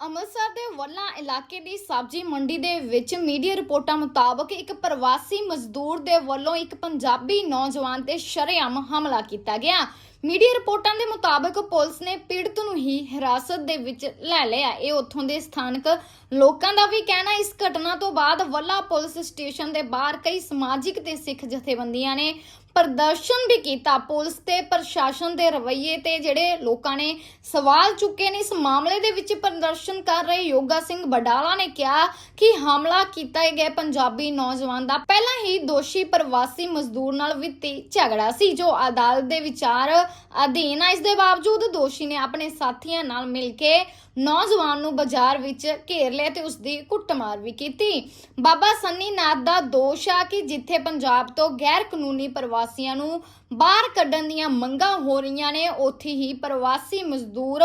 ਅੰਮ੍ਰਿਤਸਰ ਦੇ ਵੱਲਾ ਇਲਾਕੇ ਦੀ ਸਬਜ਼ੀ ਮੰਡੀ ਦੇ ਵਿੱਚ ਮੀਡੀਆ ਰਿਪੋਰਟਾਂ ਮੁਤਾਬਕ ਇੱਕ ਪ੍ਰਵਾਸੀ ਮਜ਼ਦੂਰ ਦੇ ਵੱਲੋਂ ਇੱਕ ਪੰਜਾਬੀ ਨੌਜਵਾਨ ਤੇ ਸ਼ਰੇਆਮ ਹਮਲਾ ਕੀਤਾ ਗਿਆ। ਮੀਡੀਆ ਰਿਪੋਰਟਾਂ ਦੇ ਮੁਤਾਬਕ ਪੁਲਿਸ ਨੇ ਪੀੜਤ ਨੂੰ ਹੀ ਹਿਰਾਸਤ ਦੇ ਵਿੱਚ ਲੈ ਲਿਆ। ਇਹ ਉੱਥੋਂ ਦੇ ਸਥਾਨਕ ਲੋਕਾਂ ਦਾ ਵੀ ਕਹਿਣਾ, ਇਸ ਘਟਨਾ ਤੋਂ ਬਾਅਦ ਵੱਲਾ ਪੁਲਿਸ ਸਟੇਸ਼ਨ ਦੇ ਬਾਹਰ ਕਈ ਸਮਾਜਿਕ ਤੇ ਸਿੱਖ ਜਥੇਬੰਦੀਆਂ ਨੇ ਪ੍ਰਦਰਸ਼ਨ ਵੀ ਕੀਤਾ ਪੁਲਿਸ ਤੇ ਪ੍ਰਸ਼ਾਸਨ ਦੇ ਰਵੱਈਏ ਤੇ ਜਿਹੜੇ ਲੋਕਾਂ ਨੇ ਸਵਾਲ ਚੁੱਕੇ ਨੇ ਇਸ ਮਾਮਲੇ ਦੇ ਵਿੱਚ ਪ੍ਰਦਰਸ਼ਨ ਕਰ ਰਹੇ ਯੋਗਾ ਸਿੰਘ ਬਡਾਲਾ ਨੇ ਕਿਹਾ ਕਿ ਹਮਲਾ ਕੀਤਾ ਗਿਆ ਪੰਜਾਬੀ ਨੌਜਵਾਨ ਦਾ ਪਹਿਲਾਂ ਹੀ ਦੋਸ਼ੀ ਪ੍ਰਵਾਸੀ ਮਜ਼ਦੂਰ ਨਾਲ ਵਿੱਤੀ ਝਗੜਾ ਸੀ, ਜੋ ਅਦਾਲਤ ਦੇ ਵਿਚਾਰ ਅਧੀਨ ਆ। ਇਸ ਦੇ ਬਾਵਜੂਦ ਦੋਸ਼ੀ ਨੇ ਆਪਣੇ ਸਾਥੀਆਂ ਨਾਲ ਮਿਲ ਕੇ ਨੌਜਵਾਨ ਨੂੰ ਬਾਜ਼ਾਰ ਵਿੱਚ ਘੇਰ ਲਿਆ ਤੇ ਉਸ ਦੀ ਕੁੱਟਮਾਰ ਵੀ ਕੀਤੀ। ਬਾਬਾ ਸੰਨੀ ਨਾਥ ਦਾ ਦੋਸ਼ ਆ ਕਿ ਜਿੱਥੇ ਪੰਜਾਬ ਤੋਂ ਗੈਰ ਕਾਨੂੰਨੀ ਪ੍ਰਵਾਸੀਆਂ ਨੂੰ ਬਾਹਰ ਕੱਢਣ ਦੀਆਂ ਮੰਗਾਂ ਹੋ ਰਹੀਆਂ ਨੇ ਉੱਥੇ ਹੀ ਪ੍ਰਵਾਸੀ ਮਜ਼ਦੂਰ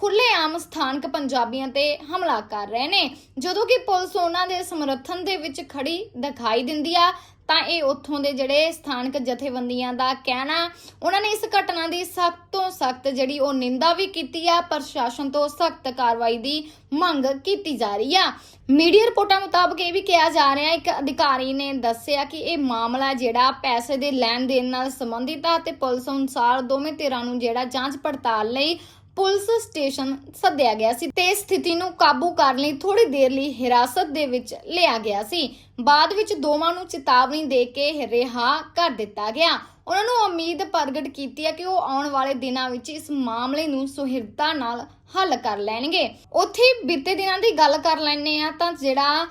ਖੁੱਲ੍ਹੇਆਮ ਸਥਾਨਕ ਪੰਜਾਬੀਆਂ ਤੇ ਹਮਲਾ ਕਰ ਰਹੇ ਨੇ। ਜਦੋਂ ਕਿ ਪੁਲਿਸ ਉਹਨਾਂ ਦੇ ਸਮਰਥਨ ਦੇ ਵਿੱਚ ਖੜੀ ਦਿਖਾਈ ਦਿੰਦੀ ਆ, ਤਾਂ ਇਹ ਉੱਥੋਂ ਦੇ ਜਿਹੜੇ ਸਥਾਨਕ ਜਥੇਬੰਦੀਆਂ ਦਾ ਕਹਿਣਾ, ਉਹਨਾਂ ਨੇ ਇਸ ਘਟਨਾ ਦੀ ਸਖਤ ਤੋਂ ਸਖਤ ਜਿਹੜੀ ਉਹ ਨਿੰਦਾ ਵੀ ਕੀਤੀ ਆ, ਪ੍ਰਸ਼ਾਸਨ ਤੋਂ ਸਖਤ ਕਾਰਵਾਈ ਦੀ ਮੰਗ ਕੀਤੀ ਜਾ ਰਹੀ ਆ। ਮੀਡੀਆ ਰਿਪੋਰਟਾਂ ਮੁਤਾਬਕ ਇਹ ਵੀ ਕਿਹਾ ਜਾ ਰਿਹਾ, ਇੱਕ ਅਧਿਕਾਰੀ ਨੇ ਦੱਸਿਆ ਕਿ ਇਹ ਮਾਮਲਾ ਜਿਹੜਾ ਪੈਸੇ ਦੇ ਲੈਣ ਦੇਣ ਨਾਲ ਸੰਬੰਧਿਤ ਆ ਤੇ ਪੁਲਿਸ ਅਨੁਸਾਰ ਦੋਵੇਂ ਧਿਰਾਂ ਨੂੰ ਜਿਹੜਾ ਜਾਂਚ ਪੜਤਾਲ ਲਈ ਪੁਲਿਸ ਸਟੇਸ਼ਨ ਸੱਦਿਆ ਗਿਆ ਸੀ ਤੇ ਸਥਿਤੀ ਨੂੰ ਕਾਬੂ ਕਰਨ ਲਈ ਥੋੜੀ ਦੇਰ ਲਈ ਹਿਰਾਸਤ ਦੇ ਵਿੱਚ ਲਿਆ ਗਿਆ ਸੀ। ਬਾਅਦ ਵਿੱਚ ਦੋਵਾਂ ਨੂੰ ਚੇਤਾਵਨੀ ਦੇ ਕੇ ਰਿਹਾ ਕਰ ਦਿੱਤਾ ਗਿਆ। ਉਹਨਾਂ ਨੂੰ ਉਮੀਦ ਪ੍ਰਗਟ ਕੀਤੀ ਹੈ ਕਿ ਉਹ ਆਉਣ ਵਾਲੇ ਦਿਨਾਂ ਵਿੱਚ ਇਸ ਮਾਮਲੇ ਨੂੰ ਸੁਹਿਰਦਤਾ ਨਾਲ ਹੱਲ ਕਰ ਲੈਣਗੇ। ਉੱਥੇ ਬੀਤੇ ਦਿਨਾਂ ਦੀ ਗੱਲ ਕਰ ਲੈਣੇ ਆ ਤਾਂ ਜਿਹੜਾ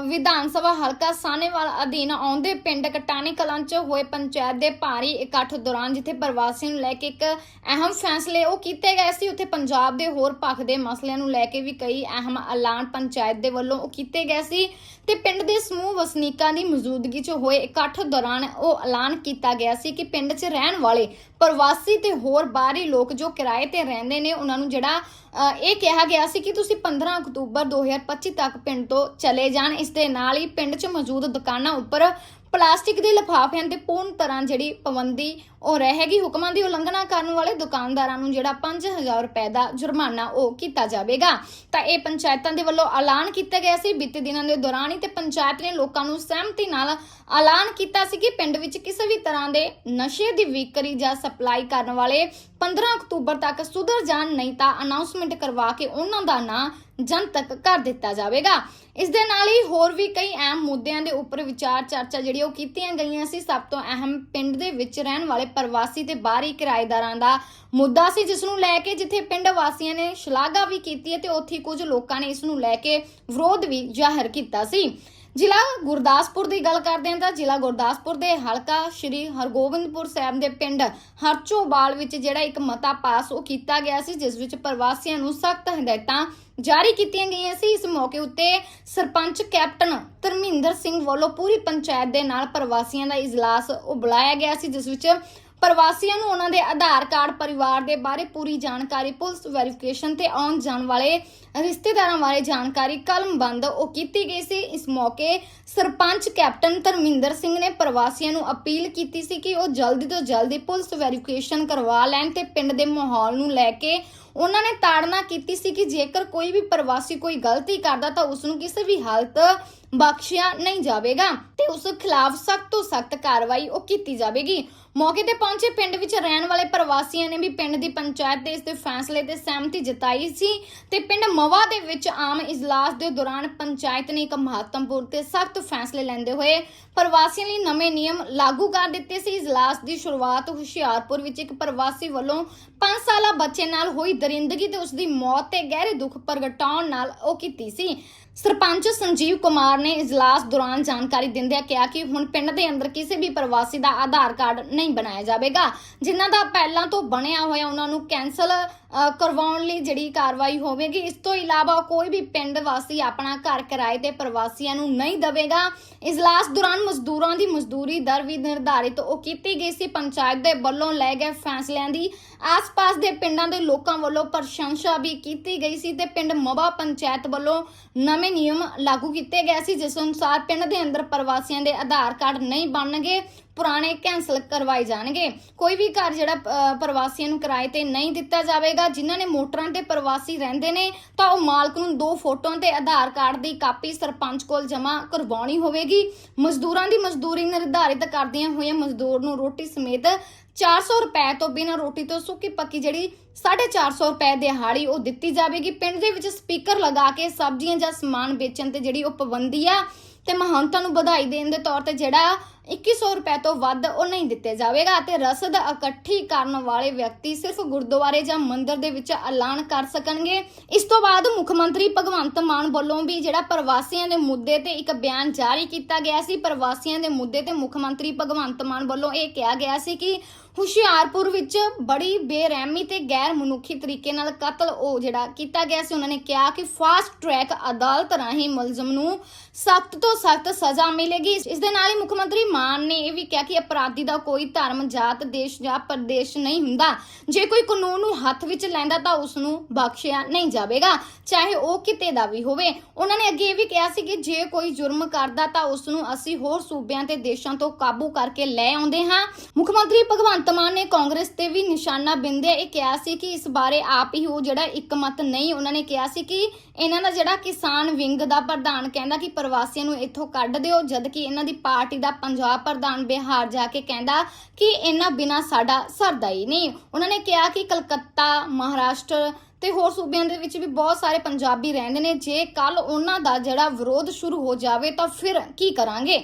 ਵਿਧਾਨ ਸਭਾ ਹਲਕਾ ਸਾਹਨੇਵਾਲ ਅਧੀਨ ਆਉਂਦੇ ਪਿੰਡ ਕਟਾਣੀ ਕਲਾਂ 'ਚ ਹੋਏ ਪੰਚਾਇਤ ਦੇ ਭਾਰੀ ਇਕੱਠ ਦੌਰਾਨ ਜਿੱਥੇ ਪ੍ਰਵਾਸੀਆਂ ਨੂੰ ਲੈ ਕੇ ਇੱਕ ਅਹਿਮ ਫੈਸਲੇ ਉਹ ਕੀਤੇ ਗਏ ਸੀ, ਉੱਥੇ ਪੰਜਾਬ ਦੇ ਹੋਰ ਪੱਖ ਦੇ ਮਸਲਿਆਂ ਨੂੰ ਲੈ ਕੇ ਵੀ ਕਈ ਅਹਿਮ ਐਲਾਨ ਪੰਚਾਇਤ ਦੇ ਵੱਲੋਂ ਉਹ ਕੀਤੇ ਗਏ ਸੀ। ਤੇ ਪਿੰਡ ਦੇ ਸਮੂਹ ਵਸਨੀਕਾਂ ਦੀ ਮੌਜੂਦਗੀ 'ਚ ਹੋਏ ਇਕੱਠ ਦੌਰਾਨ ਉਹ ਐਲਾਨ ਕੀਤਾ ਗਿਆ ਸੀ ਕਿ ਪਿੰਡ 'ਚ ਰਹਿਣ ਵਾਲੇ ਪ੍ਰਵਾਸੀ ਤੇ ਹੋਰ ਬਾਹਰੀ ਲੋਕ ਜੋ ਕਿਰਾਏ ਤੇ ਰਹਿੰਦੇ ਨੇ, ਉਹਨਾਂ ਨੂੰ ਜਿਹੜਾ ਇਹ ਕਿਹਾ ਗਿਆ ਸੀ ਕਿ ਤੁਸੀਂ 15 ਅਕਤੂਬਰ 2025 ਤੱਕ ਪਿੰਡ ਤੋਂ ਚਲੇ ਜਾਣ। ਇਸ ਦੇ ਨਾਲ ਹੀ ਪਿੰਡ 'ਚ ਮੌਜੂਦ ਦੁਕਾਨਾਂ ਉੱਪਰ ਪਲਾਸਟਿਕ ਦੇ ਲਿਫਾਫਿਆਂ ਤੇ ਪੂਰਨ ਤਰ੍ਹਾਂ ਜਿਹੜੀ ਪਾਬੰਦੀ ਉਹ ਰਹੇਗੀ ਹੁਕਮਾਂ ਦੀ ਉਲੰਘਣਾ ਕਰਨ ਵਾਲੇ ਦੁਕਾਨਦਾਰਾਂ ਨੂੰ ਜਿਹੜਾ 5000 ਰੁਪਏ ਦਾ ਜੁਰਮਾਨਾ ਉਹ ਕੀਤਾ ਜਾਵੇਗਾ। ਤਾਂ ਇਹ ਪੰਚਾਇਤਾਂ ਦੇ ਵੱਲੋਂ ਐਲਾਨ ਕੀਤਾ ਗਿਆ ਸੀ। ਬੀਤੇ ਦਿਨਾਂ ਦੇ ਦੌਰਾਨ ਹੀ ਤੇ ਪੰਚਾਇਤ ਨੇ ਲੋਕਾਂ ਨੂੰ ਸਹਿਮਤੀ ਨਾਲ ਐਲਾਨ ਕੀਤਾ ਸੀ ਕਿ ਪਿੰਡ ਵਿੱਚ ਕਿਸੇ ਵੀ ਤਰ੍ਹਾਂ ਦੇ ਨਸ਼ੇ ਦੀ ਵਿਕਰੀ ਜਾਂ ਸਪਲਾਈ ਕਰਨ ਵਾਲੇ 15 ਅਕਤੂਬਰ ਤੱਕ ਸੁਧਰ ਜਾਣ, ਨਹੀਂ ਤਾਂ ਅਨਾਉਂਸਮੈਂਟ ਕਰਵਾ ਕੇ ਉਹਨਾਂ ਦਾ ਨਾਂ ਜਨਤਕ ਕਰ ਦਿੱਤਾ ਜਾਵੇਗਾ। ਇਸ ਦੇ ਨਾਲ ਹੀ ਹੋਰ ਵੀ ਕਈ ਅਹਿਮ ਮੁੱਦਿਆਂ ਦੇ ਉੱਪਰ ਵਿਚਾਰ ਚਰਚਾ ਜਿਹੜੀ ਉਹ ਕੀਤੀਆਂ ਗਈਆਂ ਸੀ, ਸਭ ਤੋਂ ਅਹਿਮ ਪਿੰਡ ਦੇ ਵਿੱਚ ਰਹਿਣ ਵਾਲੇ ਪ੍ਰਵਾਸੀ ਤੇ ਬਾਹਰੀ ਕਿਰਾਏਦਾਰਾਂ ਦਾ ਮੁੱਦਾ ਸੀ, ਜਿਸ ਨੂੰ ਲੈ ਕੇ ਜਿੱਥੇ ਪਿੰਡ ਵਾਸੀਆਂ ਨੇ ਸ਼ਲਾਘਾ ਵੀ ਕੀਤੀ ਤੇ ਉੱਥੇ ਹੀ ਕੁਝ ਲੋਕਾਂ ਨੇ ਇਸ ਨੂੰ ਲੈ ਕੇ ਵਿਰੋਧ ਵੀ ਜ਼ਾਹਰ ਕੀਤਾ ਸੀ। ਜ਼ਿਲ੍ਹਾ ਗੁਰਦਾਸਪੁਰ ਦੀ ਗੱਲ ਕਰਦੇ ਹਾਂ ਤਾਂ ਜ਼ਿਲ੍ਹਾ ਗੁਰਦਾਸਪੁਰ ਦੇ ਹਲਕਾ ਸ਼੍ਰੀ ਹਰਗੋਬਿੰਦਪੁਰ ਸਾਹਿਬ ਦੇ ਪਿੰਡ ਹਰਚੋਬਾਲ ਵਿੱਚ ਜਿਹੜਾ ਇੱਕ ਮਤਾ ਪਾਸ ਉਹ ਕੀਤਾ ਗਿਆ ਸੀ, ਜਿਸ ਵਿੱਚ ਪ੍ਰਵਾਸੀਆਂ ਨੂੰ ਸਖਤ ਹਦਾਇਤਾਂ ਜਾਰੀ ਕੀਤੀਆਂ ਗਈਆਂ ਸੀ। ਇਸ ਮੌਕੇ ਉੱਤੇ ਸਰਪੰਚ ਕੈਪਟਨ ਧਰਮਿੰਦਰ ਸਿੰਘ ਵੱਲੋਂ ਪੂਰੀ ਪੰਚਾਇਤ ਦੇ ਨਾਲ ਪ੍ਰਵਾਸੀਆਂ ਦਾ ਇਜਲਾਸ ਉਹ ਬੁਲਾਇਆ ਗਿਆ ਸੀ, ਜਿਸ ਵਿੱਚ ਪ੍ਰਵਾਸੀਆਂ ਨੂੰ ਉਹਨਾਂ ਦੇ ਆਧਾਰ ਕਾਰਡ, ਪਰਿਵਾਰ ਦੇ ਬਾਰੇ ਪੂਰੀ ਜਾਣਕਾਰੀ, ਪੁਲਿਸ ਵੈਰੀਫਿਕੇਸ਼ਨ ਤੇ ਆਉਣ ਜਾਣ ਵਾਲੇ ਰਿਸ਼ਤੇਦਾਰਾਂ ਬਾਰੇ ਜਾਣਕਾਰੀ ਕਲਮਬੰਦ ਉਹ ਕੀਤੀ ਗਈ ਸੀ। ਇਸ ਮੌਕੇ ਸਰਪੰਚ ਕੈਪਟਨ ਧਰਮਿੰਦਰ ਸਿੰਘ ਨੇ ਪ੍ਰਵਾਸੀਆਂ ਨੂੰ ਅਪੀਲ ਕੀਤੀ ਸੀ ਕਿ ਉਹ ਜਲਦੀ ਤੋਂ ਜਲਦੀ ਪੁਲਿਸ ਵੈਰੀਫਿਕੇਸ਼ਨ ਕਰਵਾ ਲੈਣ ਤੇ ਪਿੰਡ ਦੇ ਮਾਹੌਲ ਨੂੰ ਲੈ ਕੇ ਉਹਨਾਂ ਨੇ ਤਾੜਨਾ ਕੀਤੀ ਸੀ ਕਿ ਜੇਕਰ ਕੋਈ ਵੀ ਪ੍ਰਵਾਸੀ ਕੋਈ ਗਲਤੀ ਕਰਦਾ ਤਾਂ ਉਸ ਨੂੰ ਕਿਸੇ ਵੀ ਹਾਲਤ ਬਖਸ਼ਿਆ ਨਹੀਂ ਜਾਵੇਗਾ ਤੇ ਉਸ ਖਿਲਾਫ ਸਖਤ ਤੋਂ ਸਖਤ ਕਾਰਵਾਈ ਉਹ ਕੀਤੀ ਜਾਵੇਗੀ। ਮੌਕੇ ਤੇ ਪਹੁੰਚੇ ਪਿੰਡ ਵਿੱਚ ਰਹਿਣ ਵਾਲੇ ਪ੍ਰਵਾਸੀਆਂ ਨੇ ਵੀ ਪਿੰਡ ਦੀ ਪੰਚਾਇਤ ਦੇ ਇਸ ਦੇ ਫੈਸਲੇ ਤੇ ਸਹਿਮਤੀ ਜਤਾਈ ਸੀ ਤੇ ਪਿੰਡ ਮਵਾ ਦੇ ਵਿੱਚ ਆਮ ਇਜਲਾਸ ਦੇ ਦੌਰਾਨ ਪੰਚਾਇਤ ਨੇ ਇੱਕ ਮਹੱਤਵਪੂਰਨ ਤੇ ਸਖਤ ਫੈਸਲੇ ਲੈਂਦੇ ਹੋਏ ਪ੍ਰਵਾਸੀਆਂ ਲਈ ਨਵੇਂ ਨਿਯਮ ਲਾਗੂ ਕਰ ਦਿੱਤੇ ਸੀ। ਇਜਲਾਸ ਦੀ ਸ਼ੁਰੂਆਤ ਹੁਸ਼ਿਆਰਪੁਰ ਵਿੱਚ ਇੱਕ ਪ੍ਰਵਾਸੀ ਵੱਲੋਂ 5 ਸਾਲਾ ਬੱਚੇ ਨਾਲ ਹੋਈ ਦਰਿੰਦਗੀ ਤੇ ਉਸ ਦੀ ਮੌਤ ਤੇ ਗਹਿਰੇ ਦੁੱਖ ਪ੍ਰਗਟਾਉਣ ਨਾਲ ਉਹ ਕੀਤੀ ਸੀ। ਸਰਪੰਚ ਸੰਜੀਵ ਕੁਮਾਰ ਨੇ ਇਜਲਾਸ ਦੌਰਾਨ ਜਾਣਕਾਰੀ ਦਿੰਦਿਆਂ ਕਿਹਾ ਕਿ ਹੁਣ ਪਿੰਡ ਦੇ ਅੰਦਰ ਕਿਸੇ ਵੀ ਪ੍ਰਵਾਸੀ ਦਾ ਆਧਾਰ ਕਾਰਡ ਨਹੀਂ ਬਣਾਇਆ ਜਾਵੇਗਾ ਜਿਨ੍ਹਾਂ ਦਾ ਪਹਿਲਾਂ ਤੋਂ ਬਣਿਆ ਹੋਇਆ ਉਹਨਾਂ ਨੂੰ ਕੈਨਸਲ ਅ, ਕਰਵਾਉਣ ਲਈ ਜਿਹੜੀ ਕਾਰਵਾਈ ਹੋਵੇਗੀ ਇਸ ਤੋਂ ਇਲਾਵਾ ਕੋਈ ਵੀ ਪਿੰਡ ਵਾਸੀ ਆਪਣਾ ਘਰ ਕਿਰਾਏ ਤੇ ਪ੍ਰਵਾਸੀਆਂ ਨੂੰ ਨਹੀਂ ਦੇਵੇਗਾ। ਇਜਲਾਸ ਦੌਰਾਨ ਮਜ਼ਦੂਰਾਂ ਦੀ ਮਜ਼ਦੂਰੀ ਦਰ ਵੀ ਨਿਰਧਾਰਿਤ ਉਹ ਕੀਤੀ ਗਈ ਸੀ ਪੰਚਾਇਤ ਦੇ ਵੱਲੋਂ ਲਏ ਗਏ ਫੈਸਲਿਆਂ ਦੀ ਆਸ-ਪਾਸ ਦੇ ਪਿੰਡਾਂ ਦੇ ਲੋਕਾਂ ਵੱਲੋਂ ਪ੍ਰਸ਼ੰਸਾ ਵੀ ਕੀਤੀ ਗਈ ਸੀ ਤੇ ਪਿੰਡ ਮਵਾ ਪੰਚਾਇਤ ਵੱਲੋਂ ਨਵੇਂ ਨਿਯਮ ਲਾਗੂ ਕੀਤੇ ਗਏ ਸੀ, ਜਿਸ ਅਨੁਸਾਰ ਪਿੰਡ ਦੇ ਅੰਦਰ ਪ੍ਰਵਾਸੀਆਂ ਦੇ ਆਧਾਰ ਕਾਰਡ ਨਹੀਂ ਬਣਨਗੇ, ਪੁਰਾਣੇ ਕੈਨਸਲ ਕਰਵਾਏ ਜਾਣਗੇ। ਕੋਈ ਵੀ ਘਰ ਜਿਹੜਾ ਪ੍ਰਵਾਸੀਆਂ ਨੂੰ ਕਿਰਾਏ ਤੇ ਨਹੀਂ ਦਿੱਤਾ ਜਾਵੇਗਾ, ਜਿਨ੍ਹਾਂ ਨੇ ਮੋਟਰਾਂ ਤੇ ਪ੍ਰਵਾਸੀ ਰਹਿੰਦੇ ਨੇ, ਤਾਂ ਉਹ ਮਾਲਕ ਨੂੰ ਦੋ ਫੋਟੋਆਂ ਤੇ ਆਧਾਰ ਕਾਰਡ ਦੀ ਕਾਪੀ ਸਰਪੰਚ ਕੋਲ ਜਮ੍ਹਾਂ ਕਰਵਾਉਣੀ ਹੋਵੇਗੀ। ਮਜ਼ਦੂਰਾਂ ਦੀ ਮਜ਼ਦੂਰੀ ਨਿਰਧਾਰਿਤ ਕਰਦਿਆਂ ਹੋਇਆਂ ਮਜ਼ਦੂਰ ਨੂੰ ਰੋਟੀ ਸਮੇਤ 400 ਰੁਪਏ ਤੋਂ ਬਿਨਾਂ ਰੋਟੀ ਤੋਂ ਸੁੱਕੀ ਪੱਕੀ ਜਿਹੜੀ 450 ਰੁਪਏ ਦਿਹਾੜੀ ਉਹ ਦਿੱਤੀ ਜਾਵੇਗੀ। ਪਿੰਡ ਦੇ ਵਿੱਚ ਸਪੀਕਰ ਲਗਾ ਕੇ ਸਬਜ਼ੀਆਂ ਜਾਂ ਸਮਾਨ ਵੇਚਣ ਤੇ ਜਿਹੜੀ ਉਹ ਪਾਬੰਦੀ ਆ ਤੇ ਮਹੰਤਾਂ ਨੂੰ ਵਧਾਈ ਦੇਣ ਦੇ ਤੌਰ ਤੇ ਜਿਹੜਾ 2100 ਰੁਪਏ ਤੋਂ ਵੱਧ ਉਹ ਨਹੀਂ ਦਿੱਤੇ ਜਾਵੇਗਾ ਤੇ ਰਸਦ ਇਕੱਠੀ ਕਰਨ ਵਾਲੇ ਵਿਅਕਤੀ ਸਿਰਫ ਗੁਰਦੁਆਰੇ ਜਾਂ ਮੰਦਿਰ ਦੇ ਵਿੱਚ ਐਲਾਨ ਕਰ ਸਕਣਗੇ। ਇਸ ਤੋਂ ਬਾਅਦ ਮੁੱਖ ਮੰਤਰੀ ਭਗਵੰਤ ਮਾਨ ਵੱਲੋਂ ਵੀ ਜਿਹੜਾ ਪ੍ਰਵਾਸੀਆਂ ਦੇ ਮੁੱਦੇ ਤੇ ਇੱਕ ਬਿਆਨ ਜਾਰੀ ਕੀਤਾ ਗਿਆ ਸੀ, ਪ੍ਰਵਾਸੀਆਂ ਦੇ ਮੁੱਦੇ ਤੇ ਮੁੱਖ ਮੰਤਰੀ ਭਗਵੰਤ ਮਾਨ ਵੱਲੋਂ ਇਹ ਕਿਹਾ ਗਿਆ ਸੀ ਕਿ ਹੁਸ਼ਿਆਰਪੁਰ ਵਿੱਚ ਬੜੀ ਬੇਰਹਿਮੀ ਤੇ ਗੈਰ ਮਨੁੱਖੀ ਤਰੀਕੇ ਨਾਲ ਕਤਲ ਉਹ ਜਿਹੜਾ ਕੀਤਾ ਗਿਆ ਸੀ, ਉਹਨਾਂ ਨੇ ਕਿਹਾ ਕਿ ਫਾਸਟ ਟਰੈਕ ਅਦਾਲਤ ਰਾਹੀਂ ਮੁਲਜ਼ਮ ਨੂੰ ਸਖਤ ਤੋਂ ਸਖਤ ਸਜ਼ਾ ਮਿਲੇਗੀ। ਇਸ ਦੇ ਨਾਲ ਹੀ ਮੁੱਖ ਮੰਤਰੀ ਮਾਨ ਨੇ ਇਹ ਵੀ ਕਿਹਾ ਕਿ ਅਪਰਾਧੀ ਦਾ ਕੋਈ ਧਰਮ, ਜਾਤ, ਦੇਸ਼ ਜਾਂ ਪ੍ਰਦੇਸ਼ ਨਹੀਂ ਹੁੰਦਾ। ਜੇ ਕੋਈ ਕਾਨੂੰਨ ਨੂੰ ਹੱਥ ਵਿੱਚ ਲੈਂਦਾ ਤਾਂ ਉਸ ਨੂੰ ਬਖਸ਼ਿਆ ਨਹੀਂ ਜਾਵੇਗਾ, ਚਾਹੇ ਉਹ ਕਿਤੇ ਦਾ ਵੀ ਹੋਵੇ। ਉਹਨਾਂ ਨੇ ਅੱਗੇ ਇਹ ਵੀ ਕਿਹਾ ਸੀ ਕਿ ਜੇ ਕੋਈ ਜੁਰਮ ਕਰਦਾ ਤਾਂ ਉਸ ਨੂੰ ਅਸੀਂ ਹੋਰ ਸੂਬਿਆਂ ਤੇ ਦੇਸ਼ਾਂ ਤੋਂ ਕਾਬੂ ਕਰਕੇ ਲੈ ਆਉਂਦੇ ਹਾਂ। ਮੁੱਖ ਮੰਤਰੀ ਭਗਵੰਤ ਮਾਨ ਨੇ ਕਾਂਗਰਸ ਤੇ ਵੀ ਨਿਸ਼ਾਨਾ ਬਿੰਦਿਆ। ਇਹ ਕਿਹਾ ਸੀ ਕਿ ਇਸ ਬਾਰੇ ਆਪ ਹੀ ਉਹ ਜਿਹੜਾ ਇੱਕ ਨਹੀਂ, ਉਹਨਾਂ ਨੇ ਕਿਹਾ ਸੀ ਕਿ ਇਹਨਾਂ ਦਾ ਜਿਹੜਾ ਕਿਸਾਨ ਵਿੰਗ ਦਾ ਪ੍ਰਧਾਨ ਕਹਿੰਦਾ ਕਿ ਪ੍ਰਵਾਸੀਆਂ ਨੂੰ ਇੱਥੋਂ ਕੱਢ ਦਿਓ ਜਦ ਕਿ ਇਹਨਾਂ ਦੀ ਪਾਰਟੀ ਦਾ ਪੰਜਾਬ ਪ੍ਰਧਾਨ ਬਿਹਾਰ ਜਾ ਕੇ ਕਹਿੰਦਾ ਕਿ ਇਹਨਾਂ ਬਿਨਾ ਸਾਡਾ ਸਰਦਾ ਹੀ ਨਹੀਂ। ਉਹਨਾਂ ਨੇ ਕਿਹਾ ਕਿ ਕਲਕੱਤਾ, ਮਹਾਰਾਸ਼ਟਰ ਤੇ ਹੋਰ ਸੂਬਿਆਂ ਦੇ ਵਿੱਚ ਵੀ ਬਹੁਤ ਸਾਰੇ ਪੰਜਾਬੀ ਰਹਿੰਦੇ ਨੇ। ਜੇ ਕੱਲ ਉਹਨਾਂ ਦਾ ਜਿਹੜਾ ਵਿਰੋਧ ਸ਼ੁਰੂ ਹੋ ਜਾਵੇ ਤਾਂ ਫਿਰ ਕੀ ਕਰਾਂਗੇ?